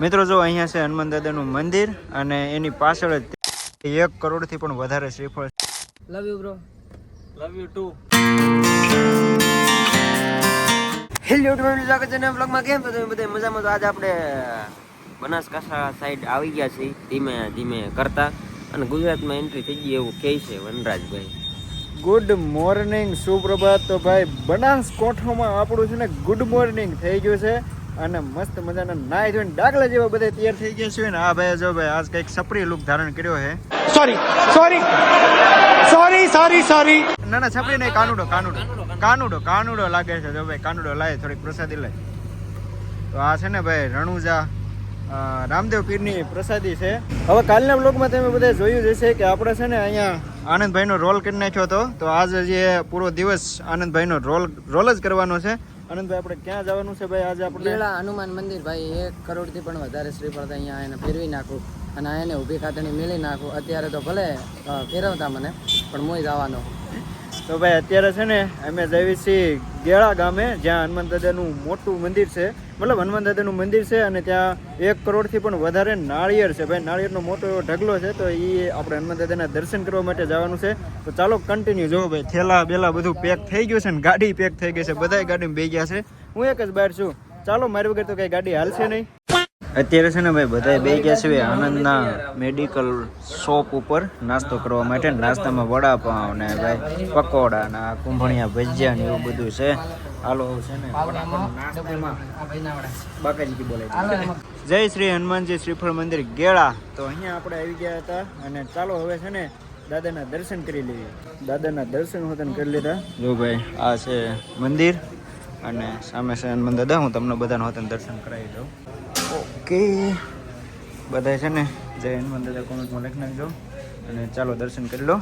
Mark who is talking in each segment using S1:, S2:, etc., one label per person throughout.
S1: મિત્રો જો અહીંયા છે હનુમાન દાદાનું મંદિર અને એની પાછળ જ એક કરોડથી પણ વધારે શ્રીફળ
S2: love you bro
S3: love you too
S2: hello troll સ્વાગત છે નવા બ્લોગમાં કેમ છો તમે બધા? મજામાં? તો આજે આપણે બનાસકાંઠા સાઈડ આવી ગયા છીએ ધીમે ધીમે કરતા. અને ગુજરાતમાં એન્ટ્રી થઈ ગઈ એવું કહે છે વનરાજભાઈ.
S1: Good morning સુપ્રભાત. તો ભાઈ બનાસકોઠામાં આપણું છે ને ગુડ મોર્નિંગ થઈ ગયું છે. અને મસ્ત મજાના નાય જોઈને ડાગલા જેવા બધા તૈયાર થઈ ગયા છે ને આ ભાઈ જો ભાઈ આજ કંઈક સપરી લુક ધારણ કર્યો છે.
S3: Sorry sorry sorry sorry sorry
S1: ના ના છપરી નહીં કાનુડો કાનુડો. કાનુડો કાનુડો લાગે છે. જો ભાઈ કાનુડો લાય થોડીક પ્રસાદી લાય. તો આ છે ને ભાઈ રણુજા રામદેવ પીરની પ્રસાદી છે. હવે કાલના બ્લોગમાં તમે બધા જોયું જ હશે કે આપણે છે ને અહીંયા આનંદભાઈનો રોલ કરી નાખ્યો હતો. તો આજે જે પૂરો દિવસ આનંદભાઈનો રોલ રોલ જ કરવાનો છે. આનંદભાઈ આપણે ક્યાં જવાનું છે ભાઈ? આજે આપણે
S2: બેલા હનુમાન મંદિર, ભાઈ, એક કરોડથી પણ વધારે શ્રીફળ અહીંયા એને ફેરવી નાખું અને એને ઊભી ખાતરની મેળી નાખું. અત્યારે તો ભલે ફેરવતા મને, પણ મોય જવાનો.
S1: તો ભાઈ, અત્યારે છે ને અમે જઈએ છીએ ગેળા ગામે, જ્યાં હનુમાન દાદાનું મોટું મંદિર છે. મતલબ હનુમાન દાદાનું મંદિર છે અને ત્યાં એક કરોડથી પણ વધારે નાળિયેર છે. ભાઈ, નાળિયેરનો મોટો એવો ઢગલો છે, તો એ આપણે હનુમાન દાદાના દર્શન કરવા માટે જવાનું છે. તો ચાલો કન્ટિન્યુ જોવો ભાઈ, થેલા બેલા બધું પેક થઈ ગયું છે ને, ગાડી પેક થઈ ગઈ છે. બધાય ગાડીમાં બે ગયા છે. હું એક જ બહાર છું. ચાલો, મારી વગર તો કઈ ગાડી હાલશે નહીં. અત્યારે છે ને ભાઈ બધા બે ગયા છે આનંદના મેડિકલ શોપ ઉપર નાસ્તો કરવા માટે. નાસ્તામાં વડાપાવ ને ભાઈ પકોડા ને કુંભણિયા ભજીયા ને એવું બધું છે. હાલો છે ને બાકાજી બોલે જય શ્રી હનુમાનજી શ્રીફળ મંદિર ગેળા તો અહીંયા આપણે આવી ગયા હતા અને ચાલો હવે છે ને દાદાના દર્શન કરી લઈએ. દાદાના દર્શન હોતન કરી લીધા. જો ભાઈ આ છે મંદિર અને સામે છે હનુમાન દાદા. હું તમને બધાને હોતન દર્શન કરાવી દઉં. ઓકે. બધા છે ને, જય હનુમાન દાદા કોમેન્ટમાં લખી નાખજો અને ચાલો દર્શન કરી લો.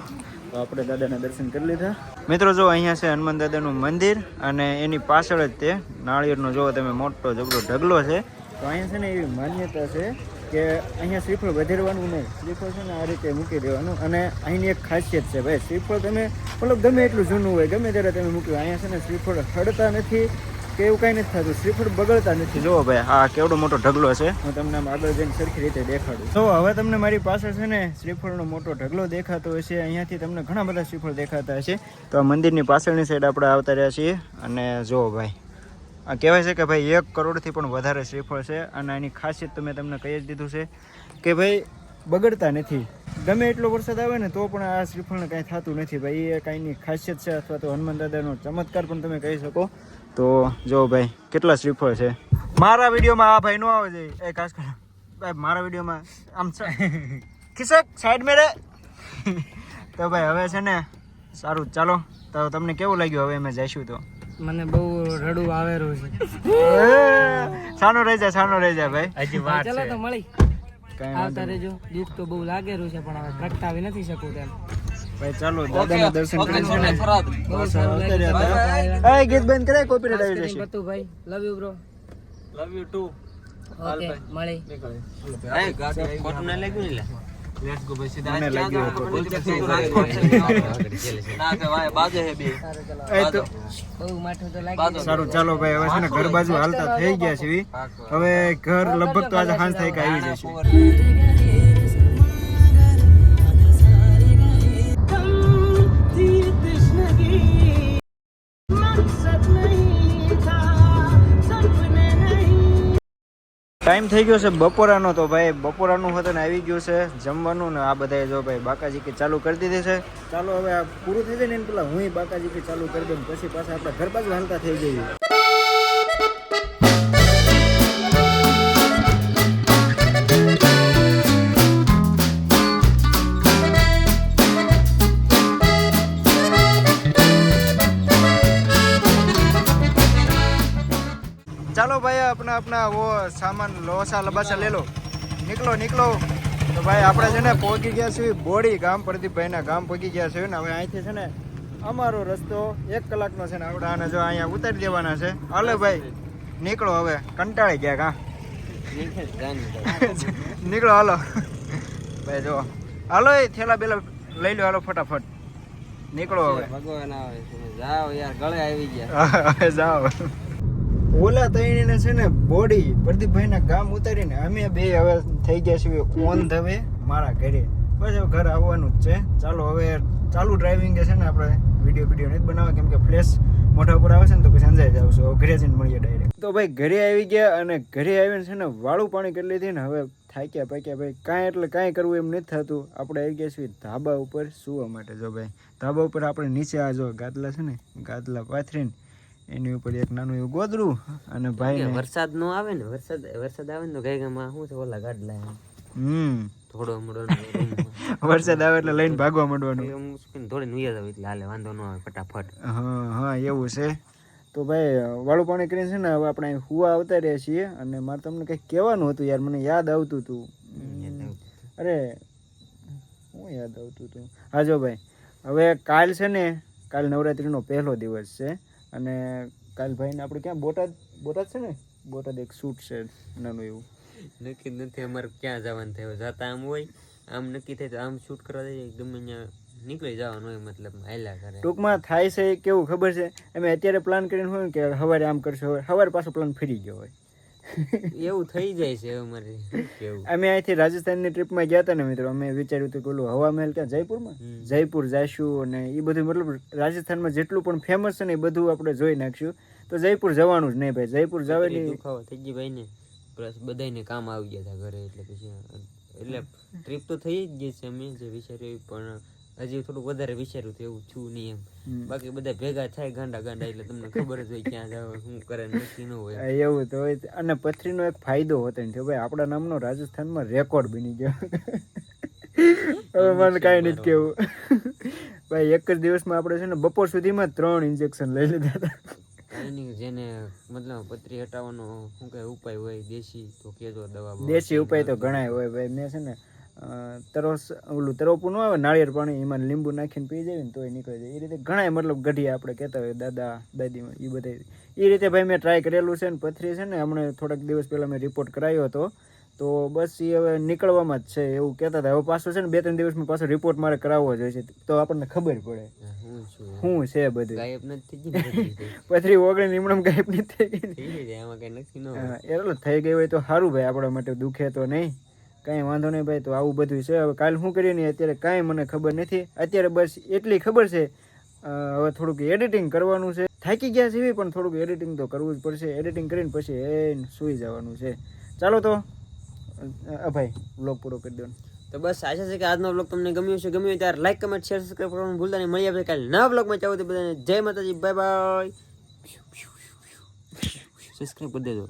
S1: તો આપણે દાદાના દર્શન કરી લીધા. મિત્રો, જો અહીંયા છે હનુમાન દાદાનું મંદિર અને એની પાછળ જ તે નાળિયેરનો, જો તમે મોટો જબરો ઢગલો છે, તો અહીંયા છે ને એવી માન્યતા છે કે અહીંયા શ્રીફળ વધેરવાનું નહીં. શ્રીફળ છે ને આ રીતે મૂકી દેવાનું. અને અહીંની એક ખાસિયત છે, ભાઈ, શ્રીફળ તમે, મતલબ ગમે એટલું જૂનું હોય, ગમે ત્યારે તમે મૂક્યું અહીંયા છે ને શ્રીફળ હડતા નથી. કે એવું કંઈ નથી થતું. શ્રીફળ બગડતા નથી. જુઓ ભાઈ આ કેવડો મોટો ઢગલો છે. હું તમને આમ આગળ જઈને સરખી રીતે દેખાડું. તો હવે તમને મારી પાસે છે ને શ્રીફળનો મોટો ઢગલો દેખાતો હશે. અહીંયાથી તમને ઘણા બધા શ્રીફળ દેખાતા હશે. તો આ મંદિરની પાછળની સાઈડ આપણે આવતા રહ્યા છીએ. અને જુઓ ભાઈ આ કહેવાય છે કે ભાઈ એક કરોડથી પણ વધારે શ્રીફળ છે. અને એની ખાસિયત તો મેં તમને કહી જ દીધું છે કે ભાઈ બગડતા નથી. ગમે એટલો વરસાદ આવે ને તો પણ આ શ્રીફળને કાંઈ થતું નથી ભાઈ. એ કાંઈની ખાસિયત છે અથવા તો હનુમાન દાદાનો ચમત્કાર પણ તમે કહી શકો. તો જો ભાઈ કેટલા શ્રીફળ છે? મારા વિડીયોમાં આ ભાઈ નો આવે છે. એ ખાસ કર ભાઈ મારા વિડીયોમાં આમ ખિસક સાઈડ મેરે તો ભાઈ હવે છે ને સારું ચાલો. તો તમને કેવું લાગ્યું? હવે અમે જઈશું તો.
S2: મને બહુ રડું આવેલું છે.
S1: સાનો રહી જાય સાનો રહી જાય ભાઈ.
S3: હજી વાત
S2: ચાલો તો મળી. આવતા રહેજો દુઃખ તો બહુ લાગેલું છે પણ હવે પ્રગટાવી નથી શકું તેમ.
S1: ભાઈ ચાલો દાદાના દર્શન કરી. એ ગીત બંધ કરે કોપીરાઇટ આવી જશે.
S2: બતુ ભાઈ love you
S3: bro love you
S2: too okay મળી.
S3: ખોટું ના લાગ્યું ને લેટ્સ ગો ભાઈ. સીધા
S1: મને લાગ્યું હતું.
S3: ના કે ભાઈ બાજે હે બે.
S2: સારું
S1: એ તો
S2: બહુ માઠું તો લાગી
S1: સારું ચાલો ભાઈ. હવે છે ને ઘર બાજુ હાલતા થઈ ગયા છે હવે ઘર લગભગ તો આજે હાંસ થાય કે આવી જશે. ટાઈમ થઈ ગયો છે બપોરાનો તો ભાઈ, બપોરાનું હોતન આવી ગયું છે જમવાનું ને આ બધાએ જો ભાઈ બાકાજી કે ચાલુ કરી દીધી છે. ચાલો હવે આ પૂરું થઈ જાય ને પેલા હું બાકાજી કે ચાલુ કરી દઉં પછી પાછા આપણા ઘર બાજુ હાલતા થઈ જઈએ. ભાઈ अपना अपना वो सामान लोसा लबासा ले लो નીકળો નીકળો તો ભાઈ આપણે છે ને પહોંચી ગયા છીએ બોડી ગામ પ્રદીપભાઈના ગામ પહોંચી ગયા છીએ ને હવે અહીંથી છે ને અમારો રસ્તો એક કલાકનો છે ને આપણે આને જો અહીંયા ઉતારી દેવાના છે હાલે ભાઈ નીકળો હવે કંટાળી ગયા કા નીકળો હાલો ભાઈ જો હાલો એ થેલા બેલા લઈ લો હાલો ફટાફટ નીકળો હવે
S2: ભગવાન આવે છે જાઓ યાર ગળે આવી ગયા
S1: હવે જાઓ ઓલા તઈને છે ને બોડી પ્રદીપભાઈના ગામ ઉતારીને અમે બે હવે થઈ ગયા છીએ ઓન ધ વે મારા ઘરે. બસ હવે ઘર આવવાનું જ છે. ચાલો હવે ચાલુ ડ્રાઇવિંગ છે ને આપણે વીડિયો વીડિયો નથી બનાવવા કેમ કે ફ્લેશ મોઢા ઉપર આવે છે ને તો પછી અંજાઈ જાવ છું. ઘરે જઈને મળીએ ડાયરેક્ટ તો ભાઈ ઘરે આવી ગયા અને ઘરે આવીને છે ને વાળું પાણી કરી લીધી ને હવે થાક્યા પાક્યા ભાઈ કાંઈ એટલે કાંઈ કરવું એમ નથી થતું. આપણે આવી ગયા છીએ ધાબા ઉપર. સુવા માટે જો ભાઈ. ધાબા ઉપર આપણે નીચે આ જો ગાદલા છે ને ગાદલા પાથરીને એની ઉપર એક નાનું એવું ગોદડું અને ભાઈ
S2: વરસાદ નો આવે ને વરસાદ વરસાદ આવે ને તો ગાય ગામાં શું છે ઓલા ગાડલા.
S1: હમ.
S2: થોડો મોડો
S1: વરસાદ આવે એટલે લઈને ભાગવા માંડવાનું.
S2: થોડી નુયા જાવ એટલે હાલે વાંધો ન આવે ફટાફટ.
S1: હા હા એવું છે. તો ભાઈ વાળું પાણી કરીને છે ને હવે આપણે હુવા આવતા રહીએ છીએ અને મારે તમને કંઈક કહેવાનું હતું યાર મને યાદ આવતું હતું. અરે હું યાદ આવતું હતું? હા જો ભાઈ હવે કાલ છે ને કાલ નવરાત્રિનો પહેલો દિવસ છે. અને કાલ ભાઈને આપણે ક્યાં બોટાદ બોટાદ છે ને? બોટાદ એક શૂટ છે નાનું એવું.
S2: નક્કી નથી અમારે ક્યાં જવાનું થયું જતા આમ હોય આમ નક્કી થાય તો આમ શૂટ કરવા જઈએ એકદમ ત્યાં નીકળી જવાનું હોય મતલબ હાલ્યા કરે.
S1: ટૂંકમાં થાય છે કેવું ખબર છે? અમે અત્યારે પ્લાન કરીને હોય ને કે સવારે આમ કરશું હવે સવારે પાછો પ્લાન ફરી ગયો હોય.
S2: એવું થઈ જાય છે અમારે કેવું?
S1: અમે અહીંથી રાજસ્થાનની ટ્રીપમાં ગયા હતા ને મિત્રો અમે વિચાર્યું હતું કે ઓલું હવા મહેલ ક્યાં જયપુરમાં. જયપુર જઈશું અને એ બધું મતલબ રાજસ્થાનમાં જેટલું પણ ફેમસ છે ને એ બધું આપણે જોઈ નાખશું. તો જયપુર જવાનું જ નહીં ભાઈ જયપુર જવાની
S2: દુખાવો થઈ ગઈ ભાઈ ને પ્લસ બધાને કામ આવી ગયા હતા ઘરે એટલે પછી એટલે ટ્રીપ તો થઈ જ ગઈ છે અમે જે વિચાર્યું પણ હજી થોડું વધારે વિચાર્યું હતું એવું છું નહીં એમ. બાકી બધા ભેગા થાય ગાંડા ગાંડા એટલે તમને ખબર જ હોય ક્યાં જાવ શું કરે નક્કી ન હોય.
S1: એવું તો હોય અને પથરીનો એક ફાયદો હતો ને ભાઈ આપણા નામનો રાજસ્થાનમાં રેકોર્ડ બની ગયો. હવે મને કાંઈ નથી કેવું. ભાઈ એક જ દિવસમાં આપણે છે ને બપોર સુધીમાં ત્રણ ઇન્જેક્શન લઈ લીધા હતા.
S2: જેને મતલબ પથરી હટાવવાનો શું કઈ ઉપાય હોય દેશી તો કેજો દવા
S1: દેશી ઉપાય તો ઘણાય હોય ભાઈ મેં છે ને તરસ ઓલું તરોપું ન આવે નાળિયેર પાણી એમાં લીંબુ નાખીને પી જાય ને તોય નીકળી જાય. એ રીતે ઘણાય મતલબ ગઢિયા આપણે કહેતા હોય દાદા દાદીમાં એ બધા એ રીતે ભાઈ મેં ટ્રાય કરેલું છે ને પથરી છે ને હમણાં થોડાક દિવસ પહેલાં મેં રિપોર્ટ કરાયો હતો. તો બસ એ હવે નીકળવામાં જ છે એવું કહેતા હતા. હવે પાછો છે ને બે ત્રણ દિવસમાં પાછો રિપોર્ટ મારે કરાવવો જોઈએ છે. તો આપણને ખબર પડે. શું છે બધું.
S2: ગાયબ નથી?
S1: પથરી ઓગણી નિમણમ ગાયબ નથી થઈ ગઈ
S2: કઈ
S1: એટલે થઈ ગઈ હોય તો સારું ભાઈ આપણા માટે દુખે તો નહીં. કાંઈ વાંધો નહીં ભાઈ તો આવું બધું છે. હવે કાલ શું કરીએ ને અત્યારે કાંઈ મને ખબર નથી. અત્યારે બસ એટલી ખબર છે. હવે થોડુંક એડિટિંગ કરવાનું છે. થાકી ગયા છે પણ થોડુંક એડિટિંગ તો કરવું જ પડશે. એડિટિંગ કરીને પછી એ સૂઈ જવાનું છે. ચાલો તો અભાઈ ભાઈ બ્લોગ પૂરો કરી દો
S2: તો બસ આશા છે કે આજનો બ્લોગ તમને ગમ્યો છે ગમ્યો ત્યારે લાઈક કમેન્ટ શેર સબસ્ક્રાઈબ કરવાનું ભૂલતા નહીં. મળી આપણે કાલે નવા બ્લોગમાં ચાલો તો બધાને જય માતાજી. બાય બાય સબસ્ક્રાઈબ કરી દેજો.